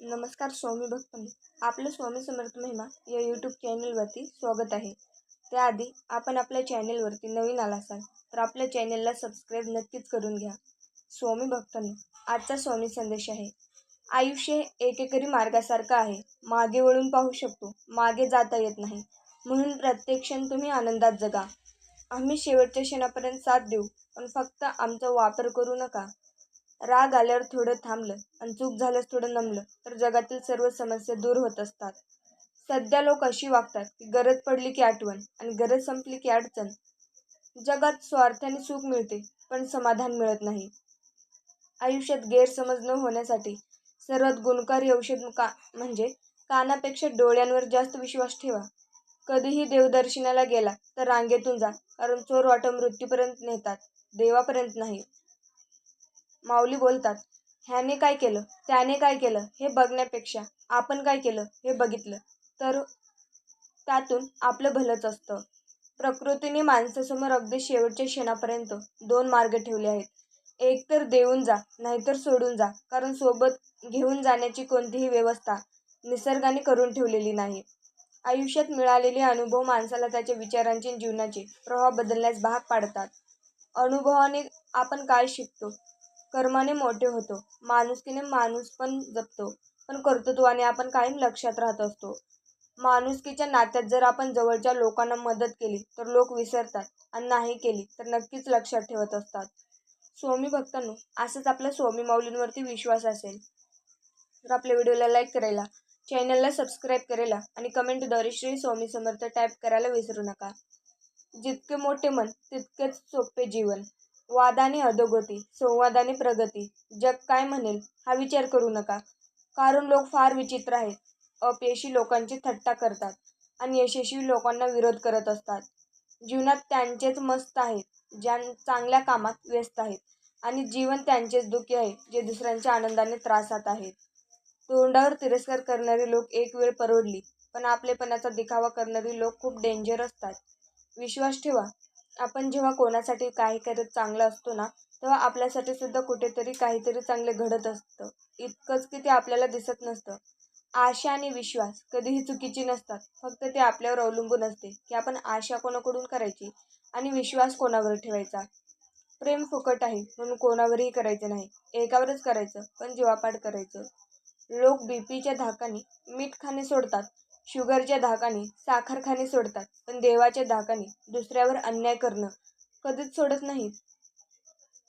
नमस्कार स्वामी भक्तांनो आपलं स्वामी समर्थ महिमा या यूट्यूब चॅनलवरती स्वागत आहे. त्याआधी आपण आपल्या चॅनलवरती नवीन आला असाल तर आपल्या चॅनलला सबस्क्राईब नक्कीच करून घ्या. स्वामी भक्तांनो आजचा स्वामी संदेश आहे. आयुष्य हे एकेकरी मार्गासारखं आहे. मागे वळून पाहू शकतो मागे जाता येत नाही. म्हणून प्रत्येक क्षण तुम्ही आनंदात जगा. आम्ही शेवटच्या क्षणापर्यंत साथ देऊ पण फक्त आमचा वापर करू नका. राग आल्यावर थोडं थांबलं आणि चूक झाल्यास थोडं नमलं तर जगातील सर्व समस्या दूर होत असतात. सध्या लोक अशी वागतात की गरज पडली की आठवण आणि गरज संपली की अडचण. जगात स्वार्थाने सुख मिळते पण समाधान मिळत नाही. आयुष्यात गैरसमज न होण्यासाठी सर्वात गुणकारी औषध का म्हणजे कानापेक्षा डोळ्यांवर जास्त विश्वास ठेवा. कधीही देवदर्शनाला गेला तर रांगेतून जा कारण चोर वाटा मृत्यूपर्यंत नेतात देवापर्यंत नाही. माऊली बोलतात ह्याने काय केलं? त्याने काय केलं? हे बघण्यापेक्षा आपण काय केलं? हे बघितलं. तर त्यातून आपलं भलंच असतं. प्रकृतीने माणसासमोर अगदी शेवटच्या क्षणापर्यंत दोन मार्ग ठेवले आहेत. एक तर देऊन जा नाहीतर सोडून जा कारण सोबत घेऊन जाण्याची कोणतीही व्यवस्था निसर्गाने करून ठेवलेली नाही. आयुष्यात मिळालेले अनुभव माणसाला त्याच्या विचारांचे जीवनाचे प्रभाव बदलण्यास भाग पाडतात. अनुभवाने आपण काय शिकतो? कर्माने मोठे होतो. माणुसकीने माणूस पण जपतो. पण कर्तृत्वाने आपण कायम लक्षात राहत असतो. माणुसकीच्या नात्यात जर आपण जवळच्या लोकांना मदत केली तर लोक विसरतात आणि नाही केली तर नक्कीच लक्षात ठेवत असतात. स्वामी भक्तांनो असंच आपल्या स्वामी माऊलींवरती विश्वास असेल. तर आपल्या व्हिडिओला लाईक करायला चॅनलला सबस्क्राईब करायला आणि कमेंटद्वारे श्री स्वामी समर्थ टाईप करायला विसरू नका. जितके मोठे मन तितकेच सोपे जीवन. वादाने अधोगती संवादाने प्रगती जग काय म्हणेल हा विचार करू नका. कारण लोक फार विचित्र आहेत. अपयशी लोकांची थट्टा करतात आणि यशस्वी लोकांना विरोध करत असतात. जीवनात त्यांचेच मस्त आहेत ज्या चांगल्या कामात व्यस्त आहेत आणि जीवन त्यांचेच दुःखी आहे जे दुसऱ्यांच्या आनंदाने त्रासात आहेत. तोंडावर तिरस्कार करणारे लोक एक वेळ परवडली पण आपलेपणाचा दिखावा करणारी लोक खूप डेंजर असतात. विश्वास ठेवा आपण जेव्हा कोणासाठी काही करत चांगलं असतो ना तेव्हा आपल्यासाठी सुद्धा कुठेतरी काहीतरी चांगले घडत असतं. इतकंच की ते आपल्याला दिसत नसतं. आशा आणि विश्वास कधीही चुकीची नसतात. फक्त ते आपल्यावर अवलंबून असते की आपण आशा कोणाकडून करायची आणि विश्वास कोणावर ठेवायचा? प्रेम फुकट आहे म्हणून कोणावरही करायचं नाही. एकावरच करायचं पण जीवापाड करायचं. लोक बी पीच्या धाकाने मीठ खाणे सोडतात. शुगरच्या धाकाने साखरखाने सोडतात पण देवाच्या धाकाने दुसऱ्यावर अन्याय करणं कधीच सोडत नाहीत.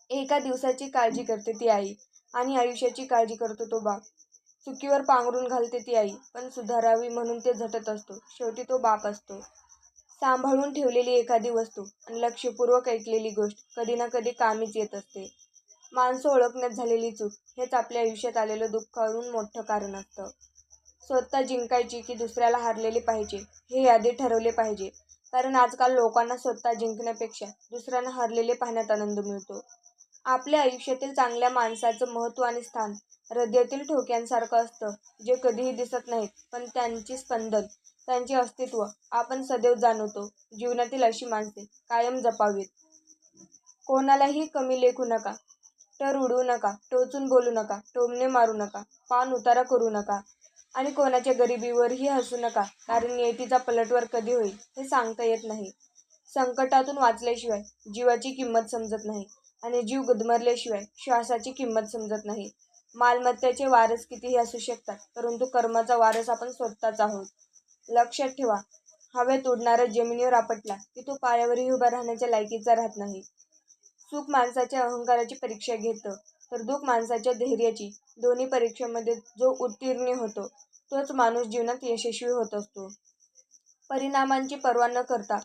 एका दिवसाची काळजी करते ती आई आणि आयुष्याची काळजी करतो तो बाप. चुकीवर पांघरून घालते ती आई पण सुधारावी म्हणून ते झटत असतो. शेवटी तो बाप असतो. सांभाळून ठेवलेली एखादी वस्तू आणि लक्षपूर्वक ऐकलेली गोष्ट कधी ना कधी कामीच येत असते. माणसं ओळखण्यात झालेली चूक हेच आपल्या आयुष्यात आलेलं दुःखावरून मोठं कारण असतं. स्वतः जिंकायची की दुसऱ्याला हरलेली पाहिजे हे यादी ठरवले पाहिजे. कारण आजकाल लोकांना स्वतः जिंकण्यापेक्षा दुसऱ्यांना हरलेले पाहण्यात आनंद मिळतो. आपल्या आयुष्यातील चांगल्या माणसाचं महत्त्व आणि स्थान हृदयातील ठोक्यांसारखं असतं जे कधीही दिसत नाहीत. पण त्यांची स्पंदन त्यांचे अस्तित्व आपण सदैव जाणवतो. जीवनातील अशी माणसे कायम जपावीत. कोणालाही कमी लेखू नका. टर उडवू नका टोचून बोलू नका टोमणे मारू नका पान उतारा करू नका आणि कोणाच्या गरिबीवरही हसू नका कारण नियतीचा पलटवार कधी होईल हे सांगता येत नाही. संकटातून वाचल्याशिवाय जीवाची किंमत समजत नाही आणि जीव गुदमरल्याशिवाय श्वासाची किंमत समजत नाही. मालमत्त्याचे वारस कितीही असू शकतात परंतु कर्माचा वारस आपण स्वतःच आहोत. लक्षात ठेवा हवेत उडणारा जमिनीवर आपटला की तो पायावरही उभा राहण्याच्या लायकीचा राहत नाही. सुख माणसाच्या अहंकाराची परीक्षा घेतं. तर दुःख माणसाच्या धैर्याची. दोन्ही परीक्षेमध्ये जो उत्तीर्ण होतो तोच माणूस जीवनात यशस्वी होत असतो. परिणामांची पर्वा न करता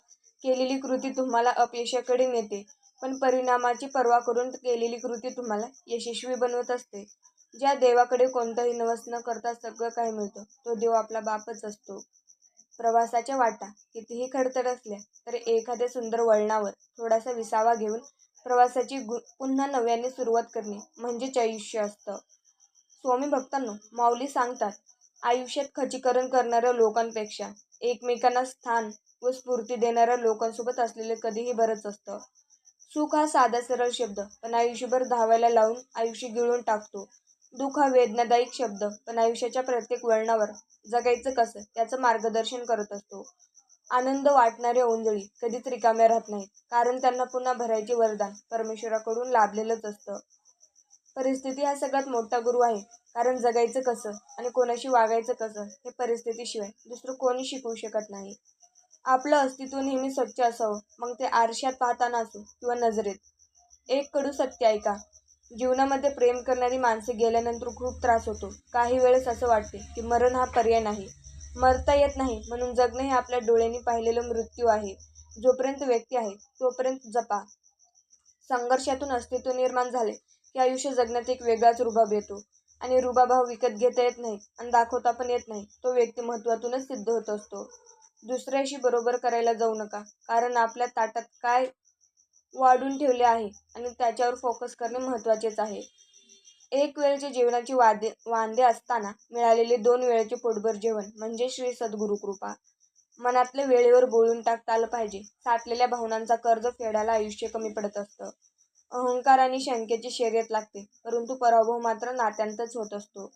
केलेली कृती तुम्हाला अपयशाकडे नेते पण परिणामाची पर्वा करून केलेली कृती तुम्हाला यशस्वी बनवत असते. ज्या देवाकडे कोणताही नवस न करता सगळं काही मिळतं तो देव आपला बापच असतो. प्रवासाच्या वाटा कितीही खडतर असल्या तरी एखाद्या सुंदर वळणावर थोडासा विसावा घेऊन प्रवासाची गु पुन्हा नव्याने सुरुवात करणे म्हणजेच आयुष्य असतं. स्वामी भक्तांनो माऊली सांगतात आयुष्यात खचीकरण करणाऱ्या लोकांपेक्षा एकमेकांना स्थान व स्फूर्ती देणाऱ्या लोकांसोबत असलेले कधीही बरंच असतं. सुख हा साधा सरळ शब्द पण आयुष्यभर धावायला लावून आयुष्य गिळून टाकतो. दुःख हा वेदनादायक शब्द पण आयुष्याच्या प्रत्येक वळणावर जगायचं कसं याचं मार्गदर्शन करत असतो. आनंद वाटणारे ओंजळी कधीच रिकाम्या राहत नाहीत. कारण त्यांना पुन्हा भरायचे वरदान परमेश्वराकडून लाभलेलंच असतं. परिस्थिती हा सगळ्यात मोठा गुरु आहे. कारण जगायचं कसं आणि कोणाशी वागायचं कसं हे परिस्थितीशिवाय दुसरं कोणी शिकवू शकत नाही. आपलं अस्तित्व नेहमी स्वच्छ असावं. मग ते आरशात पाहताना असो किंवा नजरेत. एक कडू सत्य ऐका. जीवनामध्ये प्रेम करणारी माणसे गेल्यानंतर खूप त्रास होतो. काही वेळेस असं वाटते की मरण हा पर्याय नाही. मरता येत नाही. म्हणून जगणं हे आपल्या डोळ्यांनी पाहिलेलं मृत्यू आहे. जोपर्यंत व्यक्ती आहे तोपर्यंत जपा. संघर्षातून अस्तित्व निर्माण झाले की आयुष्य जगण्यात एक वेगळाच रुबाब येतो. आणि रुबाभाव विकत घेता येत नाही आणि दाखवता पण येत नाही. तो व्यक्तिमत्वातूनच सिद्ध होत असतो. दुसऱ्याशी बरोबर करायला जाऊ नका. कारण आपल्या ताटात काय वाढून ठेवले आहे आणि त्याच्यावर फोकस करणे महत्त्वाचेच आहे. एक वेळचे जेवणाची वादे वांदे असताना मिळालेले दोन वेळेचे पोटभर जेवण म्हणजे श्री सद्गुरु कृपा. मनातले वेळेवर बोलून टाकता आलं पाहिजे. साठलेल्या भावनांचा कर्ज फेडायला आयुष्य कमी पडत असतं. अहंकार आणि शंकेची शर्यत लागते परंतु पराभव मात्र नात्यांतच होत असतो.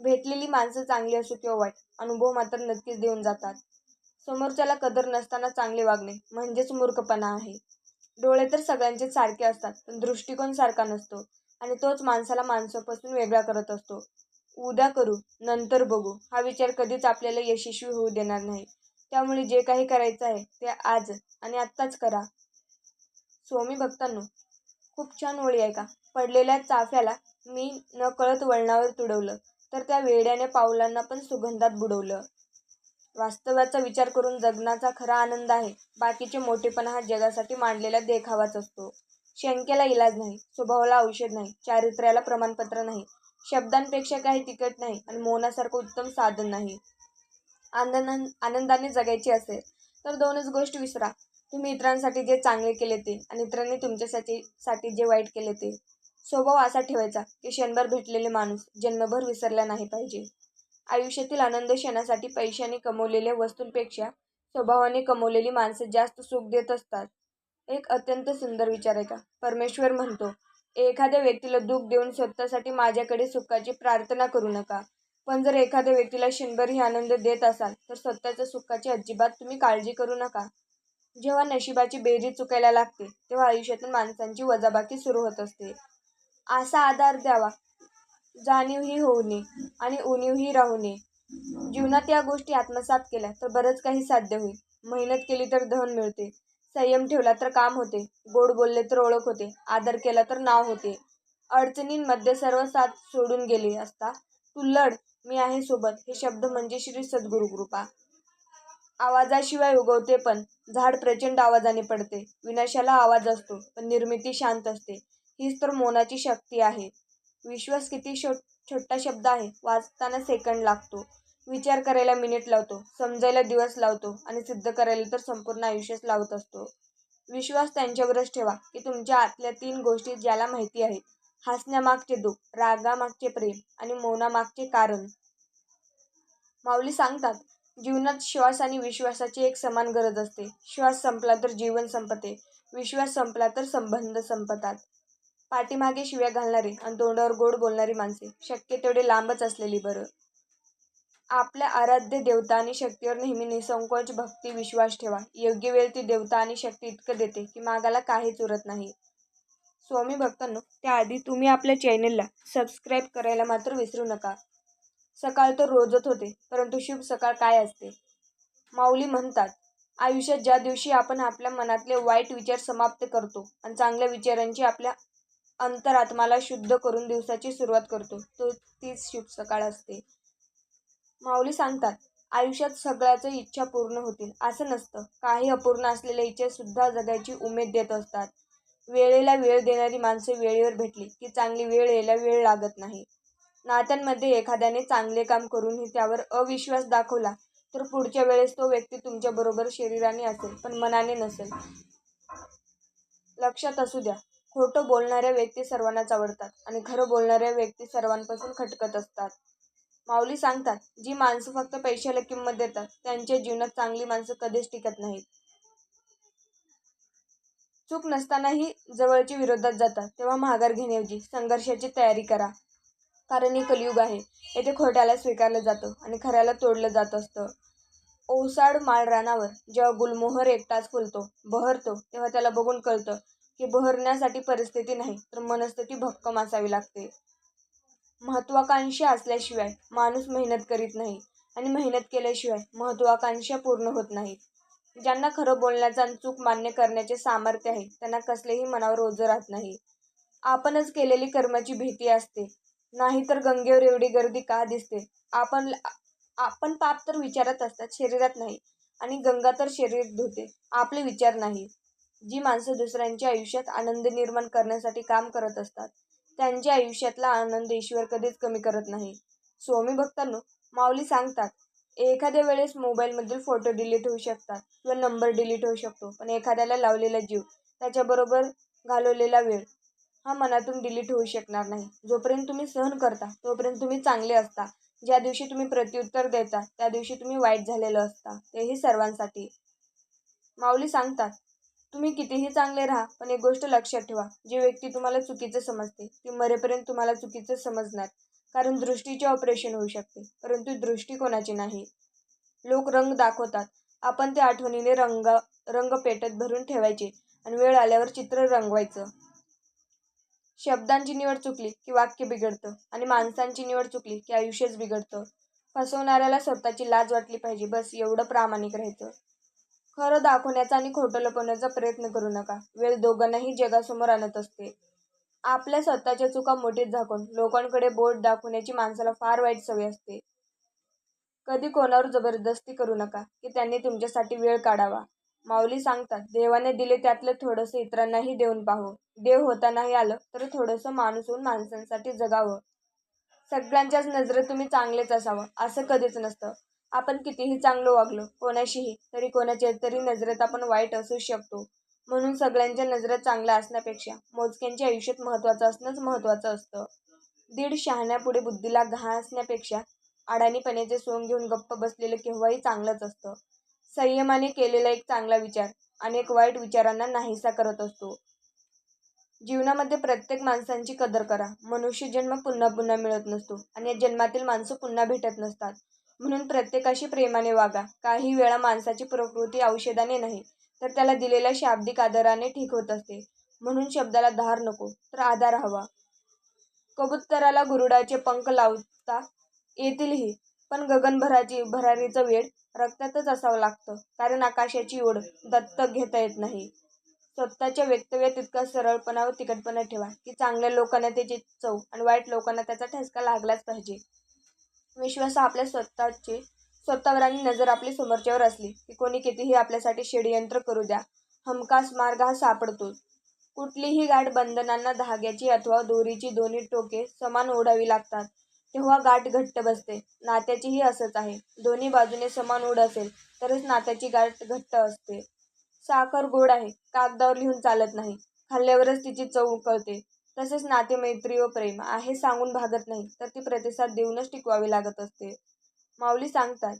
भेटलेली माणसं चांगली असो किंवा वाईट अनुभव मात्र नक्कीच देऊन जातात. समोरच्याला कदर नसताना चांगले वागणे म्हणजेच मूर्खपणा आहे. डोळे तर सगळ्यांचे सारखे असतात पण दृष्टिकोन सारखा नसतो. आणि तोच माणसाला माणसापासून वेगळा करत असतो. उद्या करू नंतर बघू. हा विचार कधीच आपल्याला यशस्वी होऊ देणार नाही. त्यामुळे जे काही करायचं आहे ते आज आणि आत्ताच करा. स्वामी भक्तांनो खूप छान ओळी आहे का? पडलेल्या चाफ्याला मी न कळत वळणावर तुडवलं तर त्या वेड्याने पावलांना पण सुगंधात बुडवलं. वास्तव्याचा विचार करून जगण्याचा खरा आनंद आहे. बाकीचे मोठेपणा हा जगासाठी मांडलेला देखावाच असतो. शंकेला इलाज नाही स्वभावाला औषध नाही चारित्र्याला प्रमाणपत्र नाही शब्दांपेक्षा काही तिकट नाही आणि मौनासारखं उत्तम साधन नाही. आनंद आनंदाने जगायचे असेल तर दोनच गोष्टी विसरा. तुम्ही इतरांसाठी जे चांगले केले ते आणि इतरांनी तुमच्यासाठी साठी जे वाईट केले ते. स्वभाव असा ठेवायचा की क्षणभर भेटलेले माणूस जन्मभर विसरला नाही पाहिजे. आयुष्यातील आनंद क्षणासाठी पैशाने कमवलेल्या वस्तूंपेक्षा स्वभावाने कमवलेली माणसं जास्त सुख देत असतात. एक अत्यंत सुंदर विचार आहे का? परमेश्वर म्हणतो एखाद्या व्यक्तीला दुःख देऊन स्वतःसाठी माझ्याकडे सुखाची प्रार्थना करू नका. पण जर एखाद्या व्यक्तीला शंभरही आनंद देत असाल तर स्वतःच्या सुखाची अजिबात तुम्ही काळजी करू नका. जेव्हा नशिबाची बेरी चुकायला लागते तेव्हा आयुष्यातून माणसांची वजाबाकी सुरू होत असते. असा आधार द्यावा. जाणीवही होऊ नये आणि उणीवही राहू नये. जीवनात या गोष्टी आत्मसात केल्या तर बरंच काही साध्य होईल. मेहनत केली तर धन मिळते. संयम ठेवला तर काम होते. गोड बोलले तर ओळख होते. आदर केला तर नाव होते. अडचणींमध्ये सर्व साथ सोडून गेले असता तू लढ मी आहे सोबत. हे शब्द म्हणजे श्री सद्गुरु कृपा. आवाजाशिवाय उगवते पण झाड प्रचंड आवाजाने पडते. विनाशाला आवाज असतो पण निर्मिती शांत असते. हीच तर मोनाची शक्ती आहे. विश्वास किती शो छोटा शब्द आहे. वाचताना सेकंड लागतो. विचार करायला मिनिट लावतो समजायला दिवस लावतो आणि सिद्ध करायला तर संपूर्ण आयुष्यच लावत असतो. विश्वास त्यांच्यावरच ठेवा की तुमच्या आतल्या तीन गोष्टी ज्याला माहिती आहेत हसण्यामागचे दुःख रागामागचे प्रेम आणि मौनामागचे कारण. माऊली सांगतात जीवनात श्वास आणि विश्वासाची एक समान गरज असते. श्वास संपला तर जीवन संपते विश्वास संपला तर संबंध संपतात. पाठीमागे शिव्या घालणारी आणि तोंडावर गोड बोलणारी माणसे शक्य तेवढे लांबच असलेली बरं. आपल्या आराध्य देवता आणि शक्तीवर नेहमी निसंकोच भक्ती विश्वास ठेवा. योग्य वेळ ती देवता आणि शक्ती इतकं देते की मागाला काहीच उरत नाही. स्वामी भक्तांनो त्याआधी तुम्ही आपल्या चॅनेलला सबस्क्राईब करायला मात्र विसरू नका. सकाळ तर रोजच होते परंतु शुभ सकाळ काय असते? माऊली म्हणतात आयुष्यात ज्या दिवशी आपण आपल्या मनातले वाईट विचार समाप्त करतो आणि चांगल्या विचारांची आपल्या अंतरात्माला शुद्ध करून दिवसाची सुरुवात करतो तो तीच शुभ सकाळ असते. माऊली सांगतात आयुष्यात सगळ्याच इच्छा पूर्ण होतील. असं नसतं. काही अपूर्ण असलेल्या इच्छासुद्धा जगायची उमेद देत असतात. वेळेला वेळ देणारी माणसं वेळेवर भेटली की चांगली वेळ यायला वेळ लागत नाही. नात्यांमध्ये एखाद्याने चांगले काम करूनही त्यावर अविश्वास दाखवला तर पुढच्या वेळेस तो व्यक्ती तुमच्याबरोबर शरीराने असेल पण मनाने नसेल. लक्षात असू द्या खोटं बोलणाऱ्या व्यक्ती सर्वांनाच आवडतात आणि खरं बोलणाऱ्या व्यक्ती सर्वांपासून खटकत असतात. माऊली सांगतात जी माणसं फक्त पैशाला किंमत देतात त्यांच्या जीवनात चांगली माणसं कधीच टिकत नाहीत. चूक नसतानाही जवळच्या विरोधात जातात. तेव्हा माघार घेण्याऐवजी संघर्षाची तयारी करा. कारण हे कलियुग आहे. येथे खोट्याला स्वीकारलं जातं आणि खऱ्याला तोडलं जात असतं. ओसाड माळ रानावर जेव्हा गुलमोहर एकटाच फुलतो बहरतो तेव्हा त्याला बघून कळतं की बहरण्यासाठी परिस्थिती नाही तर मनस्थिती भक्कम असावी लागते. महत्वाकांक्षा असल्याशिवाय माणूस मेहनत करीत नाही आणि मेहनत केल्याशिवाय महत्वाकांक्षा पूर्ण होत नाही ज्यांना खरं बोलण्याचं आणि चूक मान्य करण्याचे सामर्थ्य आहे त्यांना कसलेही मनावर ओझं राहत नाही. आपणच केलेली कर्माची भीती असते. नाही तर गंगेवर एवढी गर्दी का दिसते? आपण आपण पाप तर विचारात असतात शरीरात नाही. आणि गंगा तर शरीर धुते आपले विचार नाही. जी माणसं दुसऱ्यांच्या आयुष्यात आनंद निर्माण करण्यासाठी काम करत असतात त्यांच्या आयुष्यातला आनंद ईश्वर कधीच कमी करत नाही. स्वामी भक्तांनो माऊली सांगतात एखाद्या वेळेस मोबाईलमधील फोटो डिलीट होऊ शकतात किंवा नंबर डिलीट होऊ शकतो पण एखाद्याला लावलेला जीव त्याच्याबरोबर घालवलेला वेळ हा मनातून डिलीट होऊ शकणार नाही. जोपर्यंत तुम्ही सहन करता तोपर्यंत तुम्ही चांगले असता. ज्या दिवशी तुम्ही प्रत्युत्तर देता त्या दिवशी तुम्ही वाईट झालेलं असता. तेही सर्वांसाठी. माऊली सांगतात तुम्ही कितीही चांगले राहा पण एक गोष्ट लक्षात ठेवा. जी व्यक्ती तुम्हाला चुकीचं समजते ती मरेपर्यंत तुम्हाला चुकीचं समजणार. कारण दृष्टीचे ऑपरेशन होऊ शकते परंतु दृष्टी कोणाची नाही. लोक रंग दाखवतात. आपण त्या आठवणीने रंग रंग पेटत भरून ठेवायचे आणि वेळ आल्यावर चित्र रंगवायचं. शब्दांची निवड चुकली की वाक्य बिघडतं आणि माणसांची निवड चुकली की आयुष्यच बिघडतं. फसवणाऱ्याला स्वतःची लाज वाटली पाहिजे बस एवढं प्रामाणिक राहायचं. खरं दाखवण्याचा आणि खोटं लपवण्याचा प्रयत्न करू नका. वेळ दोघांनाही जगासमोर आणत असते. आपल्या स्वतःच्या चुका मोठीत झाकून लोकांकडे बोट दाखवण्याची माणसाला फार वाईट सवय असते. कधी कोणावर जबरदस्ती करू नका की त्यांनी तुमच्यासाठी वेळ काढावा. माऊली सांगतात देवाने दिले त्यातलं थोडंसं इतरांनाही देऊन पाहू. देव होता नाही आलं तर थोडंसं माणूस होऊन माणसांसाठी जगावं. सगळ्यांच्याच नजरेत तुम्ही चांगलेच असावं. असं कधीच नसतं. आपण कितीही चांगलं वागलो कोणाशीही तरी कोणाच्या तरी नजरेत आपण वाईट असू शकतो. म्हणून सगळ्यांच्या नजरेत चांगलं असण्यापेक्षा मोजक्यांच्या आयुष्यात महत्त्वाचं असणंच महत्त्वाचं असतं. दीड शहाण्यापुढे बुद्धीला घा असण्यापेक्षा अडाणीपणाचे सोंग घेऊन गप्प बसलेलं केव्हाही चांगलंच असतं. संयमाने केलेला एक चांगला विचार अनेक वाईट विचारांना नाहीसा करत असतो. जीवनामध्ये प्रत्येक माणसांची कदर करा. मनुष्य जन्म पुन्हा पुन्हा मिळत नसतो आणि या जन्मातील माणसं पुन्हा भेटत नसतात. म्हणून प्रत्येकाशी प्रेमाने वागा. काही वेळा माणसाची प्रकृती औषधाने नाही तर त्याला दिलेल्या शाब्दिक आदराने ठीक होत असते. म्हणून शब्दाला धार नको तर आधार हवा. कबुतराला गुरुडाचे पंख लावता येतीलही पण गगनभराची भरारीचं वेळ रक्तातच असावं लागतं कारण आकाशाची ओढ दत्तक घेता येत नाही. स्वतःच्या व्यक्तव्यात तितका सरळपणा व तिकटपणा ठेवा की चांगल्या लोकांना त्याची चव आणि वाईट लोकांना त्याचा ठसका लागलाच पाहिजे. विश्वास आपल्या स्वतःचे स्वतःवर आणि नजर आपली समोरच्यावर असली की कोणी कितीही आपल्यासाठी षडयंत्र करू द्या हमखास मार्ग हा सापडतो कुठलीही गाठ बंधनांना धाग्याची अथवा दोरीची दोन्ही टोके समान ओढावी लागतात. तेव्हा गाठ घट्ट बसते. नात्याचीही असंच आहे. दोन्ही बाजूने समान ओढ असेल तरच नात्याची गाठ घट्ट असते. साखर गोड आहे. कागदावर लिहून चालत नाही. खाल्ल्यावरच तिची चव उकळते. तसेच नाते मैत्री व प्रेम आहे सांगून भागत नाही तर ती प्रतिसाद देऊनच टिकवावी लागत असते. माऊली सांगतात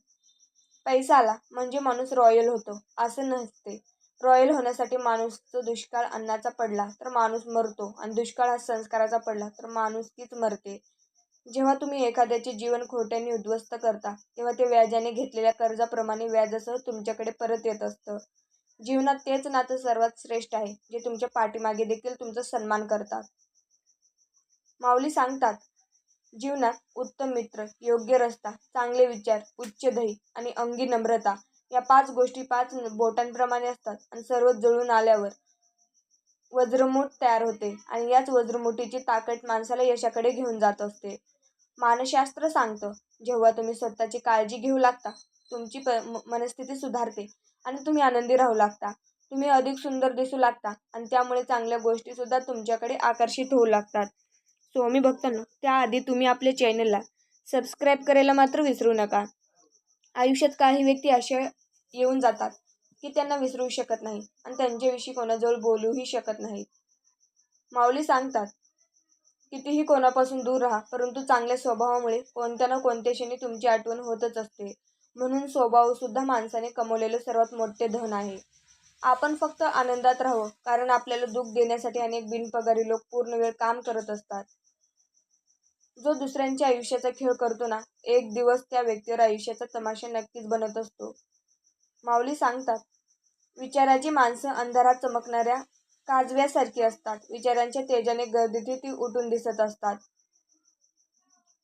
पैसा आला म्हणजे माणूस रॉयल होतो असं नसते. रॉयल होण्यासाठी माणूसचं दुष्काळ अन्नाचा पडला तर माणूस मरतो आणि दुष्काळ हा संस्काराचा पडला तर माणूस तीच मरते. जेव्हा तुम्ही एखाद्याचे जीवन खोट्याने उद्ध्वस्त करता तेव्हा ते व्याजाने घेतलेल्या कर्जाप्रमाणे व्याजासह तुमच्याकडे परत येत असतं. जीवनात तेच नातं सर्वात श्रेष्ठ आहे जे तुमच्या पाठीमागे देखील तुमचा सन्मान करतात. माऊली सांगतात जीवनात उत्तम मित्र योग्य रस्ता चांगले विचार उच्च दही आणि अंगी नम्रता या पाच गोष्टी पाच बोटांप्रमाणे असतात आणि सर्व जुळून आल्यावर वज्रमूठ तयार होते आणि याच वज्रमुठीची ताकद माणसाला यशाकडे घेऊन जात असते. मानसशास्त्र सांगतं जेव्हा तुम्ही स्वतःची काळजी घेऊ लागता तुमची प मनस्थिती सुधारते आणि तुम्ही आनंदी राहू लागता. तुम्ही अधिक सुंदर दिसू लागता आणि त्यामुळे चांगल्या गोष्टीसुद्धा तुमच्याकडे आकर्षित होऊ लागतात. स्वामी भक्तांनो त्याआधी तुम्ही आपल्या चॅनलला सबस्क्राईब करायला मात्र विसरू नका. आयुष्यात काही व्यक्ती अशा येऊन जातात की त्यांना विसरू शकत नाही आणि त्यांच्याविषयी कोणाजवळ बोलूही शकत नाही माऊली सांगतात कितीही कोणापासून दूर राहा परंतु चांगल्या स्वभावामुळे कोणत्या ना कोणत्या क्षणी तुमची आठवण होतच असते. म्हणून स्वभावसुद्धा माणसाने कमवलेलं सर्वात मोठे धन आहे. आपण फक्त आनंदात राहावं कारण आपल्याला दुःख देण्यासाठी अनेक बिनपगारी लोक पूर्ण वेळ काम करत असतात. जो दुसऱ्यांच्या आयुष्याचा खेळ करतो ना एक दिवस त्या व्यक्तीवर आयुष्याचा तमाशा नक्कीच बनत असतो. माऊली सांगतात विचाराची माणसं अंधारात चमकणाऱ्या काजव्यासारखी असतात. विचारांच्या तेजाने गर्दीतही ती उठून दिसत असतात.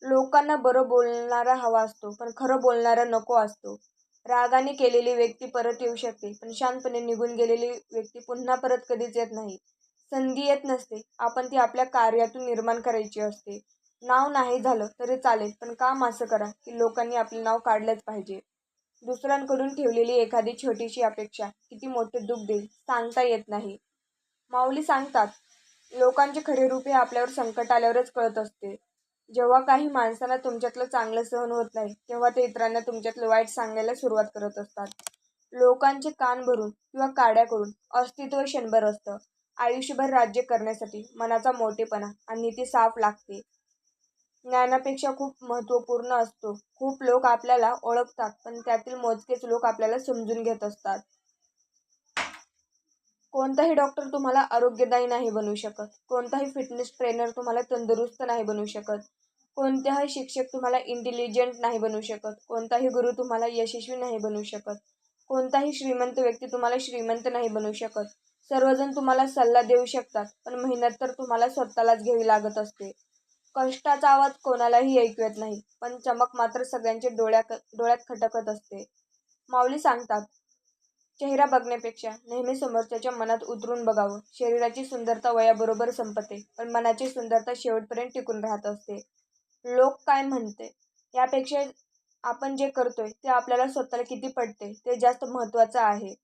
लोकांना बरं बोलणारा हवा असतो पण खरं बोलणारा नको असतो. रागाने केलेली व्यक्ती परत येऊ शकते पण शांतपणे निघून गेलेली व्यक्ती पुन्हा परत कधीच येत नाही. संधी येत नसते. आपण ती आपल्या कार्यातून निर्माण करायची असते. नाव नाही झालं तरी चालेल पण काम असं करा की लोकांनी आपले नाव काढलंच पाहिजे. दुसऱ्यांकडून ठेवलेली एखादी छोटीशी अपेक्षा किती मोठे दुःख देईल सांगता येत नाही. माऊली सांगतात लोकांचे खरे रूप हे आपल्यावर संकट आल्यावरच कळत असते. जेव्हा काही माणसांना तुमच्यातलं चांगलं सहन होत नाही तेव्हा ते इतरांना तुमच्यातलं वाईट सांगायला सुरुवात करत असतात. लोकांचे कान भरून किंवा काड्या करून अस्तित्व क्षणभर असतं. आयुष्यभर राज्य करण्यासाठी मनाचा मोठेपणा आणि ती साफ लागते. ज्ञानापेक्षा खूप महत्त्वपूर्ण असतो. खूप लोक आपल्याला ओळखतात पण त्यातील मोजकेच लोक आपल्याला समजून घेत असतात. कोणताही डॉक्टर तुम्हाला आरोग्यदायी नाही बनवू शकत. कोणताही फिटनेस ट्रेनर तुम्हाला तंदुरुस्त नाही बनवू शकत. कोणताही शिक्षक तुम्हाला इंटेलिजंट नाही बनवू शकत. कोणताही गुरु तुम्हाला यशस्वी नाही बनवू शकत. कोणताही श्रीमंत व्यक्ती तुम्हाला श्रीमंत नाही बनवू शकत. सर्वजण तुम्हाला सल्ला देऊ शकतात पण मेहनत तर तुम्हाला स्वतःलाच घ्यावी लागत असते. कष्टाचा आवाज कोणालाही ऐकू येत नाही पण चमक मात्र सगळ्यांच्या डोळ्या डोळ्यात खटकत असते. माऊली सांगतात चेहरा बघण्यापेक्षा नेहमी समोरच्याच्या मनात उतरून बघावं. शरीराची सुंदरता वयाबरोबर संपते पण मनाची सुंदरता शेवटपर्यंत टिकून राहत असते. लोक काय म्हणते? यापेक्षा आपण जे करतोय ते आपल्याला स्वतःला किती पडते ते जास्त महत्त्वाचं आहे.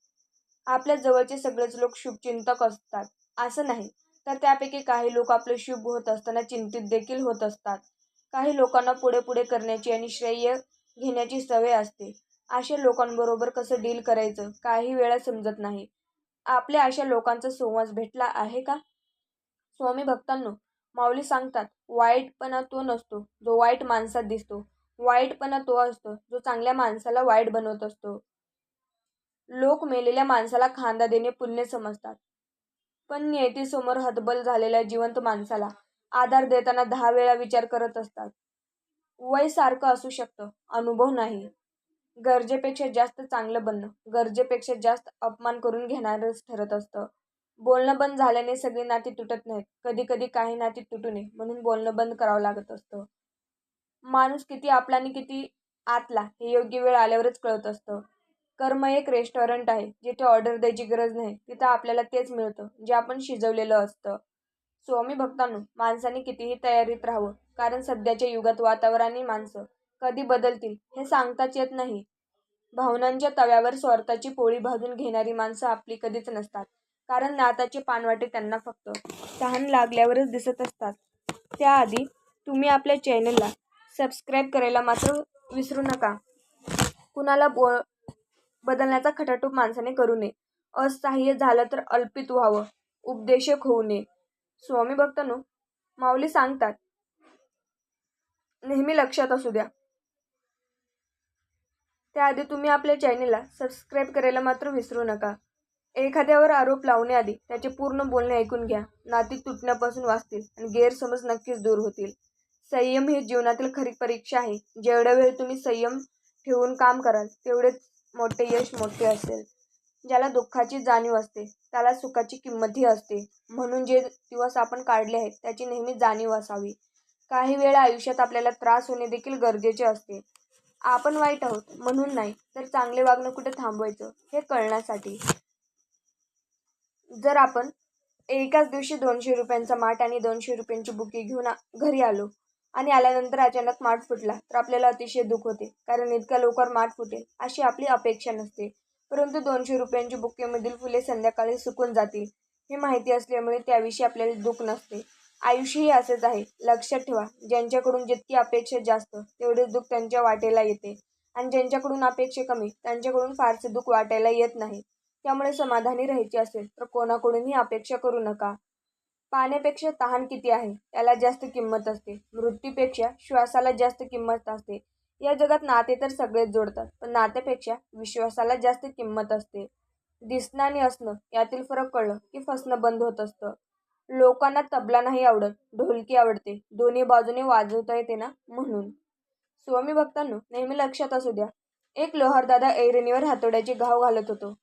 आपल्या जवळचे सगळेच लोक शुभचिंतक असतात. असं नाही. तर त्यापैकी काही लोक आपले शुभ होत असताना चिंतित देखील होत असतात. काही लोकांना पुढे पुढे करण्याची आणि श्रेय घेण्याची सवय असते. अशा लोकांबरोबर कसं डील करायचं? काही वेळा समजत नाही. आपल्या अशा लोकांचा संवाद भेटला आहे का? स्वामी भक्तांनो माऊली सांगतात वाईटपणा तो नसतो जो वाईट माणसात दिसतो. वाईटपणा तो असतो जो चांगल्या माणसाला वाईट बनवत असतो. लोक मेलेल्या माणसाला खांदा देणे पुण्य समजतात. पण नियतीसमोर हतबल झालेल्या जिवंत माणसाला आधार देताना दहा वेळा विचार करत असतात. वय सारखं असू शकतं अनुभव नाही. गरजेपेक्षा जास्त चांगलं बनणं गरजेपेक्षा जास्त अपमान करून घेणारच ठरत असतं. बोलणं बंद झाल्याने सगळी नाती तुटत नाहीत कधी कधी काही नाती तुटू नये म्हणून बोलणं बंद करावं लागत असतं. माणूस किती आपला आणि किती आतला हे योग्य वेळ आल्यावरच कळत असतं. कर्म एक रेस्टॉरंट आहे. जिथे ऑर्डर द्यायची गरज नाही. तिथं आपल्याला तेच मिळतं. जे आपण शिजवलेलं असतं. स्वामी भक्तांनो माणसाने कितीही तयारीत राहावं. कारण सध्याच्या युगात वातावरणाने माणसं कधी बदलतील हे सांगताच येत नाही. भावनांच्या तव्यावर स्वार्थाची पोळी भाजून घेणारी माणसं आपली कधीच नसतात. कारण नाताचे पानवाटे त्यांना फक्त तहान लागल्यावरच दिसत असतात. त्याआधी तुम्ही आपल्या चॅनलला सबस्क्राईब करायला मात्र विसरू नका. कुणाला बो बदलण्याचा खटाटोप माणसाने करू नये. असहाय्य झालं तर अल्पित व्हावं. उपदेशक होऊ नये. स्वामी भक्तांनो माऊली सांगतात नेहमी लक्षात असू द्या. त्याआधी तुम्ही आपल्या चॅनेलला सबस्क्राईब करायला मात्र विसरू नका. एखाद्यावर आरोप लावण्याआधी त्याचे पूर्ण बोलणे ऐकून घ्या. नाती तुटण्यापासून वाचतील आणि गैरसमज नक्कीच दूर होतील. संयम ही जीवनातील खरी परीक्षा आहे. जेवढा वेळ तुम्ही संयम ठेवून काम कराल तेवढेच मोठे यश मोठे असेल. ज्याला दुःखाची जाणीव असते त्याला सुखाची किंमतही असते. म्हणून जे दिवस आपण काढले आहेत त्याची नेहमी जाणीव असावी. काही वेळा आयुष्यात आपल्याला त्रास होणे देखील गरजेचे असते. आपण वाईट आहोत म्हणून नाही तर चांगले वागणं कुठे थांबवायचं हे कळण्यासाठी. जर आपण एकाच दिवशी दोनशे रुपयांचा माठ आणि दोनशे रुपयांची बुके घेऊन घरी आलो आणि आल्यानंतर अचानक माठ फुटला तर आपल्याला अतिशय दुःख होते कारण इतक्या लवकर माठ फुटेल अशी आपली अपेक्षा नसते. परंतु दोनशे रुपयांची बुकेमधील फुले संध्याकाळी सुकून जातील हे माहिती असल्यामुळे त्याविषयी आपल्याला दुःख नसते. आयुष्यही असेच आहे लक्षात ठेवा ज्यांच्याकडून जितकी अपेक्षा जास्त तेवढे दुःख त्यांच्या वाटेला येते. आणि ज्यांच्याकडून अपेक्षा कमी त्यांच्याकडून फारसे दुःख वाटायला येत नाही. त्यामुळे समाधानी राहायची असेल तर कोणाकडूनही अपेक्षा करू नका. पाण्यापेक्षा तहान किती आहे? त्याला जास्त किंमत असते. मृत्यूपेक्षा श्वासाला जास्त किंमत असते. या जगात नाते तर सगळेच जोडतात पण नात्यापेक्षा विश्वासाला जास्त किंमत असते. दिसणं आणि असणं यातील फरक कळलं की फसणं बंद होत असतं. लोकांना तबला नाही आवडत ढोलकी आवडते दोन्ही बाजूने वाजवता येते ना म्हणून. स्वामी भक्तांनो नेहमी लक्षात असू द्या एक लोहारदादा ऐरणीवर हातोड्याचे घाव घालत होतो.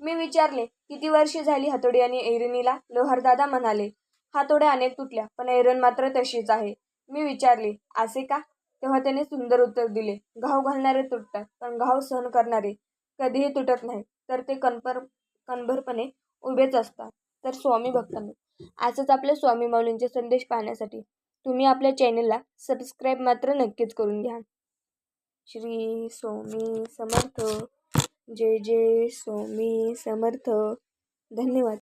मी विचारले किती वर्षे झाली हातोडी आणि ऐरणीला? लोहारदादा म्हणाले हातोड्या अनेक तुटल्या पण ऐरण मात्र तशीच आहे. मी विचारले असे का? तेव्हा त्याने सुंदर उत्तर दिले घाव घालणारे तुटतात पण घाव सहन करणारे कधीही तुटत नाही तर ते कणपर कणभरपणे उभेच असतात तर स्वामी भक्तांनो. असंच आपल्या स्वामी माऊलींचे संदेश पाहण्यासाठी तुम्ही आपल्या चॅनलला सबस्क्राईब मात्र नक्कीच करून घ्या. श्री स्वामी समर्थ. जय जय स्वामी समर्थ. धन्यवाद.